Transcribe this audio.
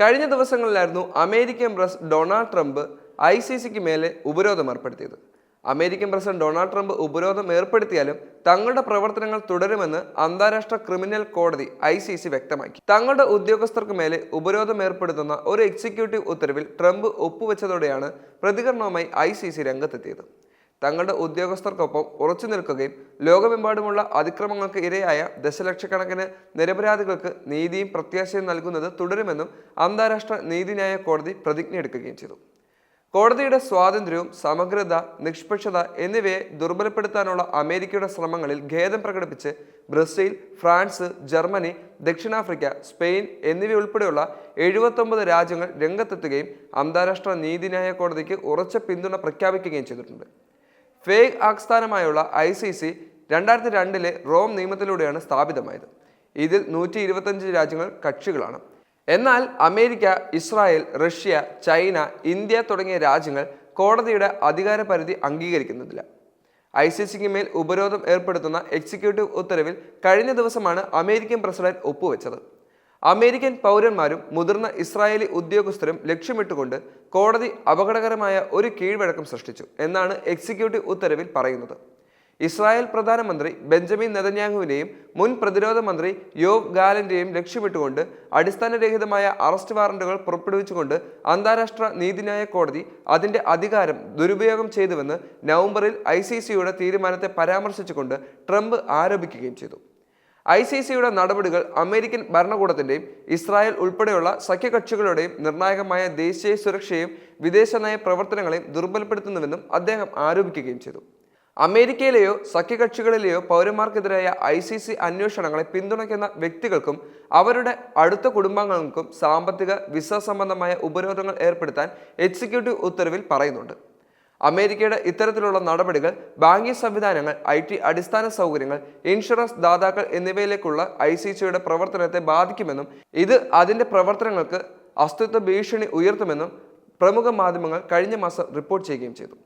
കഴിഞ്ഞ ദിവസങ്ങളിലായിരുന്നു American president Donald Trump I C സിക്ക് മേലെ ഉപരോധം ഏർപ്പെടുത്തിയത്. അമേരിക്കൻ പ്രസിഡന്റ് ഡൊണാൾഡ് ട്രംപ് ഉപരോധം ഏർപ്പെടുത്തിയാലും തങ്ങളുടെ പ്രവർത്തനങ്ങൾ തുടരുമെന്ന് അന്താരാഷ്ട്ര ക്രിമിനൽ കോടതി ഐ സി സി വ്യക്തമാക്കി. തങ്ങളുടെ ഉദ്യോഗസ്ഥർക്ക് മേലെ ഉപരോധം ഏർപ്പെടുത്തുന്ന ഒരു എക്സിക്യൂട്ടീവ് ഉത്തരവിൽ ട്രംപ് ഒപ്പുവെച്ചതോടെയാണ് പ്രതികരണവുമായി ഐ സി സി രംഗത്തെത്തിയത്. തങ്ങളുടെ ഉദ്യോഗസ്ഥർക്കൊപ്പം ഉറച്ചു നിൽക്കുകയും ലോകമെമ്പാടുമുള്ള അതിക്രമങ്ങൾക്ക് ഇരയായ ദശലക്ഷക്കണക്കിന് നിരപരാധികൾക്ക് നീതിയും പ്രത്യാശയും നൽകുന്നത് തുടരുമെന്നും അന്താരാഷ്ട്ര നീതിന്യായ കോടതി പ്രതിജ്ഞ എടുക്കുകയും ചെയ്തു. കോടതിയുടെ സ്വാതന്ത്ര്യവും സമഗ്രത നിഷ്പക്ഷത എന്നിവയെ ദുർബലപ്പെടുത്താനുള്ള അമേരിക്കയുടെ ശ്രമങ്ങളിൽ ഖേദം പ്രകടിപ്പിച്ച് ബ്രസീൽ ഫ്രാൻസ് ജർമ്മനി ദക്ഷിണാഫ്രിക്ക സ്പെയിൻ എന്നിവയുൾപ്പെടെയുള്ള എഴുപത്തൊമ്പത് രാജ്യങ്ങൾ രംഗത്തെത്തുകയും അന്താരാഷ്ട്ര നീതിന്യായ കോടതിക്ക് ഉറച്ച പിന്തുണ പ്രഖ്യാപിക്കുകയും ചെയ്തിട്ടുണ്ട്. ഫേഗ് ആസ്ഥാനമായുള്ള ഐ സി സി രണ്ടായിരത്തി രണ്ടിലെ റോം നിയമത്തിലൂടെയാണ് സ്ഥാപിതമായത്. ഇതിൽ നൂറ്റി ഇരുപത്തഞ്ച് രാജ്യങ്ങൾ കക്ഷികളാണ്. എന്നാൽ America Israel Russia China India തുടങ്ങിയ രാജ്യങ്ങൾ കോടതിയുടെ അധികാര പരിധി അംഗീകരിക്കുന്നില്ല. ഐ സി സിക്ക് മേൽ ഉപരോധം ഏർപ്പെടുത്തുന്ന എക്സിക്യൂട്ടീവ് ഉത്തരവിൽ കഴിഞ്ഞ ദിവസമാണ് അമേരിക്കൻ പ്രസിഡന്റ് ഒപ്പുവെച്ചത്. അമേരിക്കൻ പൗരന്മാരും മുതിർന്ന ഇസ്രായേലി ഉദ്യോഗസ്ഥരും ലക്ഷ്യമിട്ടുകൊണ്ട് കോടതി അപകടകരമായ ഒരു കീഴ്വഴക്കം സൃഷ്ടിച്ചു എന്നാണ് എക്സിക്യൂട്ടീവ് ഉത്തരവിൽ പറയുന്നത്. ഇസ്രായേൽ പ്രധാനമന്ത്രി ബെഞ്ചമിൻ നെതന്യാഹുവിനെയും മുൻ പ്രതിരോധ മന്ത്രി യോവ് ഗാലന്റെയും ലക്ഷ്യമിട്ടുകൊണ്ട് അടിസ്ഥാനരഹിതമായ അറസ്റ്റ് വാറന്റുകൾ പുറപ്പെടുവിച്ചുകൊണ്ട് അന്താരാഷ്ട്ര നീതിന്യായ കോടതി അതിന്റെ അധികാരം ദുരുപയോഗം ചെയ്തുവെന്ന് നവംബറിൽ ഐ തീരുമാനത്തെ പരാമർശിച്ചുകൊണ്ട് ട്രംപ് ആരോപിക്കുകയും ചെയ്തു. ഐ സി സിയുടെ നടപടികൾ അമേരിക്കൻ ഭരണകൂടത്തിന്റെയും ഇസ്രായേൽ ഉൾപ്പെടെയുള്ള സഖ്യകക്ഷികളുടെയും നിർണായകമായ ദേശീയ സുരക്ഷയും വിദേശനയ പ്രവർത്തനങ്ങളെയും ദുർബലപ്പെടുത്തുന്നുവെന്നും അദ്ദേഹം ആരോപിക്കുകയും ചെയ്തു. അമേരിക്കയിലെയോ സഖ്യകക്ഷികളിലെയോ പൗരന്മാർക്കെതിരായ ഐ സി സി അന്വേഷണങ്ങളെ പിന്തുണയ്ക്കുന്ന വ്യക്തികൾക്കും അവരുടെ അടുത്ത കുടുംബാംഗങ്ങൾക്കും സാമ്പത്തിക വിസ സംബന്ധമായ ഉപരോധങ്ങൾ ഏർപ്പെടുത്താൻ എക്സിക്യൂട്ടീവ് ഉത്തരവിൽ പറയുന്നുണ്ട്. അമേരിക്കയുടെ ഇത്തരത്തിലുള്ള നടപടികൾ ബാങ്കിംഗ് സംവിധാനങ്ങൾ ഐ ടി അടിസ്ഥാന സൗകര്യങ്ങൾ ഇൻഷുറൻസ് ദാതാക്കൾ എന്നിവയിലേക്കുള്ള ഐ സി സിയുടെ പ്രവർത്തനത്തെ ബാധിക്കുമെന്നും ഇത് അതിന്റെ പ്രവർത്തനങ്ങൾക്ക് അസ്തിത്വ ഭീഷണി ഉയർത്തുമെന്നും പ്രമുഖ മാധ്യമങ്ങൾ കഴിഞ്ഞ മാസം റിപ്പോർട്ട് ചെയ്യുകയും ചെയ്തു.